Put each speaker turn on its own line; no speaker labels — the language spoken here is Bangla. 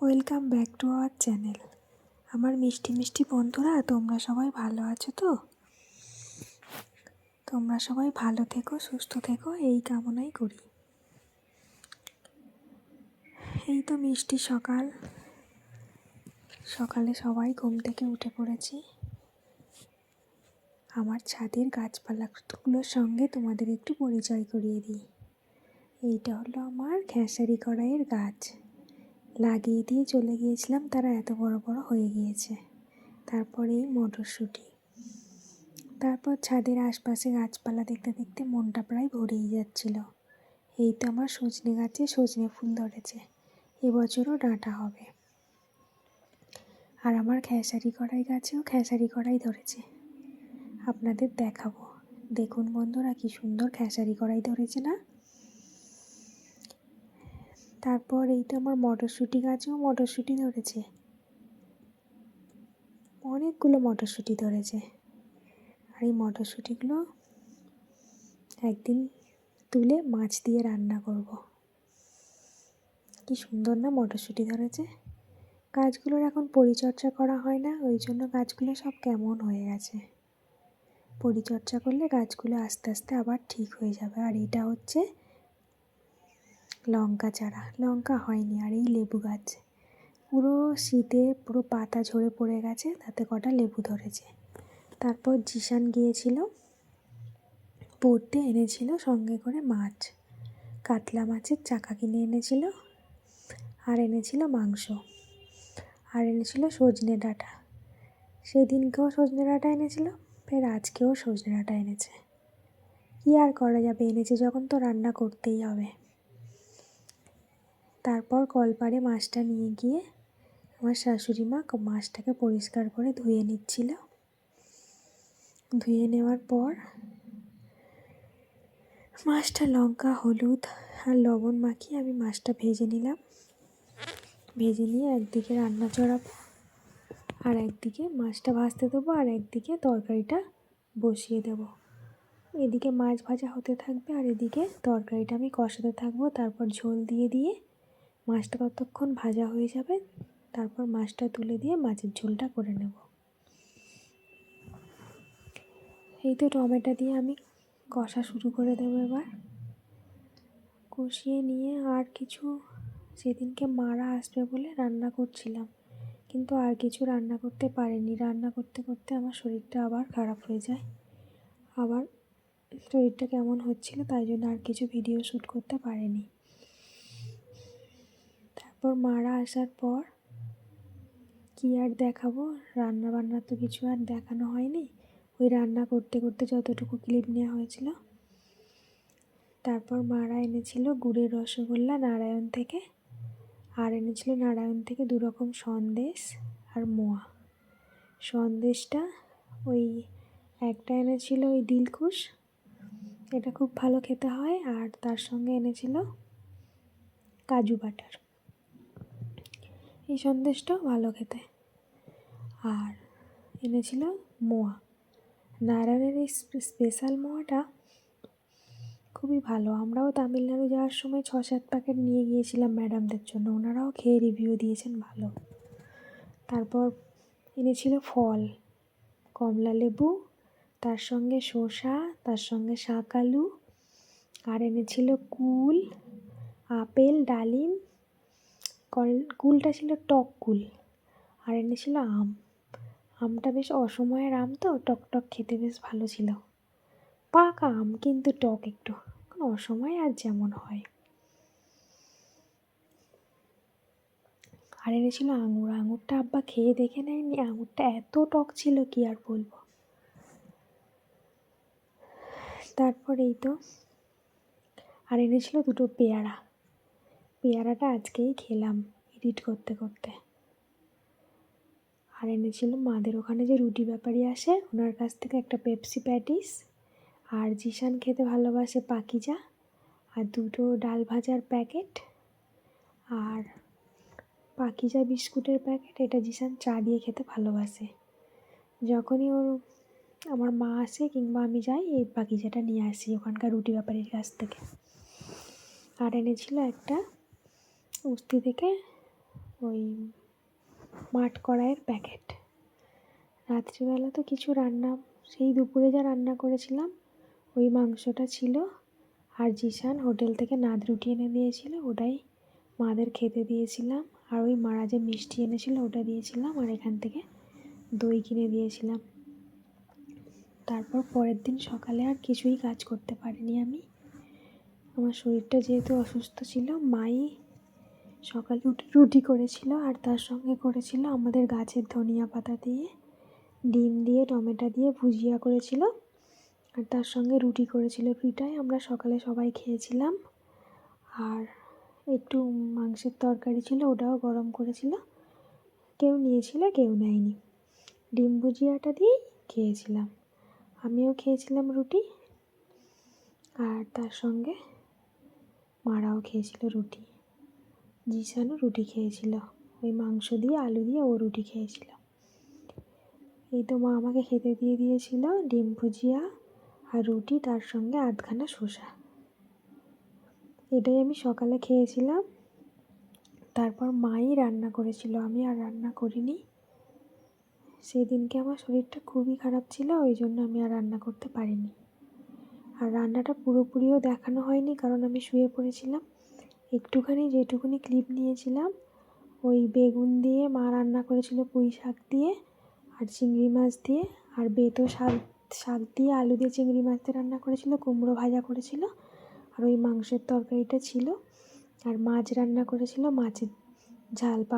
Welcome back to our channel আমার মিষ্টি মিষ্টি বন্ধুরা, তোমরা সবাই ভালো আছো তো? তোমরা সবাই ভালো থেকো, সুস্থ থেকো, এই কামনাই করি। এই তো মিষ্টি সকাল। সকালে সবাই ঘুম থেকে উঠে পড়েছি। আমার ছাদের গাছপালাগুলোর সঙ্গে তোমাদের একটু পরিচয় করিয়ে দিই। এইটা হলো আমার খেসারি কড়াইয়ের গাছ। লাগিয়ে দিয়ে চলে গিয়েছিলাম। তারা এত বড় বড় হয়ে গিয়েছে। তারপরে এই মটরশুঁটি। তারপর ছাদের আশপাশে গাছপালা দেখতে দেখতে মনটা প্রায় ভরেই যাচ্ছিল। এই তো আমার সজনে গাছে সজনে ফুল ধরেছে। এবছরও ডাঁটা হবে। আর আমার খেসারি কড়াই গাছেও খেসারি কড়াই ধরেছে। আপনাদের দেখাবো। দেখুন বন্ধুরা, কি সুন্দর খেসারি কড়াই ধরেছে না? তারপর এই তো আমার মটরশুঁটি গাছেও মটরশুঁটি ধরেছে। অনেকগুলো মটরশুঁটি ধরেছে। আর এই মটরশুঁটিগুলো একদিন তুলে মাছ দিয়ে রান্না করব। কি সুন্দর না মটরশুঁটি ধরেছে। গাছগুলোর এখন পরিচর্যা করা হয় না, ওই জন্য গাছগুলো সব কেমন হয়ে গেছে। পরিচর্যা করলে গাছগুলো আস্তে আস্তে আবার ঠিক হয়ে যাবে। আর এটা হচ্ছে লঙ্কা চারা। লঙ্কা হয়নি আর এই লেবু গাছ। পুরো শীতে পুরো পাতা ঝরে পড়ে গেছে, তাতে কটা লেবু ধরেছে। তারপর জিশান গিয়েছিল, পড়তে এনেছিল সঙ্গে করে মাছ। কাতলা মাছের চাকা কিনে এনেছিল আর এনেছিল মাংস আর এনেছিল সজনে ডাঁটা। সেদিনকেও সজনে ডাঁটা এনেছিল, ফের আজকেও সজনে ডাঁটা এনেছে। কী আর করা যাবে, এনেছে যখন তো রান্না করতেই হবে। তারপর কলপাড়ে মাছটা নিয়ে গিয়ে আমার শাশুড়ি মা মাছটাকে পরিষ্কার করে ধুয়ে নিচ্ছিল। ধুয়ে নেওয়ার পর মাছটা লঙ্কা, হলুদ আর লবণ মাখিয়ে আমি মাছটা ভেজে নিলাম। ভেজে নিয়ে একদিকে রান্না চড়াবো আর একদিকে মাছটা ভাজতে দেবো আর একদিকে তরকারিটা বসিয়ে দেবো। এদিকে মাছ ভাজা হতে থাকবে আর এদিকে তরকারিটা আমি কষাতে থাকব। তারপর ঝোল দিয়ে দিয়ে মাছটা ততক্ষণ ভাজা হয়ে যাবে, তারপর মাছটা তুলে দিয়ে মাছের ঝোলটা করে নেব। এই তো টমেটো দিয়ে আমি কষা শুরু করে দেবো এবার। কষিয়ে নিয়ে আর কিছু, সেদিনকে মারা আসবে বলে রান্না করছিলাম, কিন্তু আর কিছু রান্না করতে পারিনি। রান্না করতে করতে আমার শরীরটা আবার খারাপ হয়ে যায়। আবার শরীরটা কেমন হচ্ছিল তাই জন্য আর কিছু ভিডিও শ্যুট করতে পারিনি। তারপর মারা আসার পর কী আর দেখাবো? রান্না বান্না তো কিছু আর দেখানো হয়নি। ওই রান্না করতে করতে যতটুকু ক্লিপ নেওয়া হয়েছিল। তারপর মারা এনেছিল গুড়ের রসগোল্লা নারায়ণ থেকে। আর এনেছিল নারায়ণ থেকে দু রকম সন্দেশ আর মোয়া। সন্দেশটা ওই একটা এনেছিল ওই দিলকুশ এটা খুব ভালো খেতে হয়। আর তার সঙ্গে এনেছিল কাজু বাটার। এই সন্দেশটাও ভালো খেতে। আর এনেছিল মোয়া। নারায়ণের এই স্পেশাল মোয়াটা খুবই ভালো। আমরাও তামিলনাড়ু যাওয়ার সময় ছ সাত প্যাকেট নিয়ে গিয়েছিলাম ম্যাডামদের জন্য। ওনারাও খেয়ে রিভিউ দিয়েছেন ভালো। তারপর এনেছিল ফল, কমলা লেবু, তার সঙ্গে শসা, তার সঙ্গে শাক আলু, আর এনেছিল কুল, আপেল, ডালিম কল কুলটা ছিল টক কুল আর এনেছিল আম। আমটা বেশ অসময়ের আম তো, টক টক খেতে বেশ ভালো ছিল। পাকা আম কিন্তু টক একটু অসময়ে আর যেমন হয়। আর এনেছিল আঙুর, আঙুরটা আব্বা খেয়ে দেখে নেয়নি, আঙুরটা এত টক ছিল কি আর বলব। তারপর এই তো, আর এনেছিল দুটো পেয়ারা। পেয়ারাটা আজকেই খেলাম এডিট করতে করতে। আর এনেছিল মাদের ওখানে যে রুটি ব্যাপারী আসে, ওনার কাছ থেকে একটা পেপসি প্যাটিস আর জিশান খেতে ভালোবাসে পাকিজা আর দুটো ডাল ভাজার প্যাকেট আর পাকিজা বিস্কুটের প্যাকেট, এটা জিশান চা দিয়ে খেতে ভালোবাসে। যখনই ওর, আমার মা আসে কিংবা আমি যাই, এই পাকিজাটা নিয়ে আসি ওখানকার রুটি ব্যাপারীর কাছ থেকে। আর এনেছিল একটা উস্তি থেকে ওই মাঠ কড়াইয়ের প্যাকেট রাত্রিবেলা তো কিছু রান্না, সেই দুপুরে যা রান্না করেছিলাম, ওই মাংসটা ছিল আর জিশান হোটেল থেকে নাদ রুটি এনে দিয়েছিল, ওটাই মাদের খেতে দিয়েছিলাম। আর ওই মারা যে মিষ্টি এনেছিল, ওটা দিয়েছিলাম আর এখান থেকে দই কিনে দিয়েছিলাম। তারপর পরের দিন সকালে আর কিছুই কাজ করতে পারিনি আমি। আমার শরীরটা যেহেতু অসুস্থ ছিল, মাই সকালে উঠে রুটি করেছিল আর তার সঙ্গে করেছিল আমাদের গাছের ধনিয়া পাতা দিয়ে, ডিম দিয়ে, টমেটো দিয়ে ভুজিয়া করেছিল। আর তার সঙ্গে রুটি করেছিল রুটিটাই আমরা সকালে সবাই খেয়েছিলাম। আর একটু মাংসের তরকারি ছিল, ওটাও গরম করেছিল। কেউ নিয়েছিল, কেউ নেয়নি। ডিম ভুজিয়াটা দিয়েই খেয়েছিলাম। আমিও খেয়েছিলাম রুটি। আর তার সঙ্গে মারাও খেয়েছিল রুটি। জিসানও রুটি খেয়েছিল। ওই মাংস দিয়ে আলু দিয়ে ও রুটি খেয়েছিল। এই তো মা আমাকে খেতে দিয়ে দিয়েছিল ডিম ভুজিয়া আর রুটি, তার সঙ্গে আধখানা শসা। এটাই আমি সকালে খেয়েছিলাম। তারপর মাই রান্না করেছিল, আমি আর রান্না করিনি। সেদিনকে আমার শরীরটা খুবই খারাপ ছিল, ওই জন্য আমি আর রান্না করতে পারিনি। আর রান্নাটা পুরোপুরিও দেখানো হয়নি, কারণ আমি শুয়ে পড়েছিলাম। একটুখানি যেটুকুনি ক্লিপ নিয়েছিলাম, ওই বেগুন দিয়ে মা রান্না করেছিল পুঁই শাক দিয়ে আর চিংড়ি মাছ দিয়ে আর বেতো শাক শাক দিয়ে আলু দিয়ে চিংড়ি মাছ দিয়ে রান্না করেছিল, কুমড়ো ভাজা করেছিল আর ওই মাংসের তরকারিটা ছিল। আর মাছ রান্না করেছিল মাছের ঝাল পা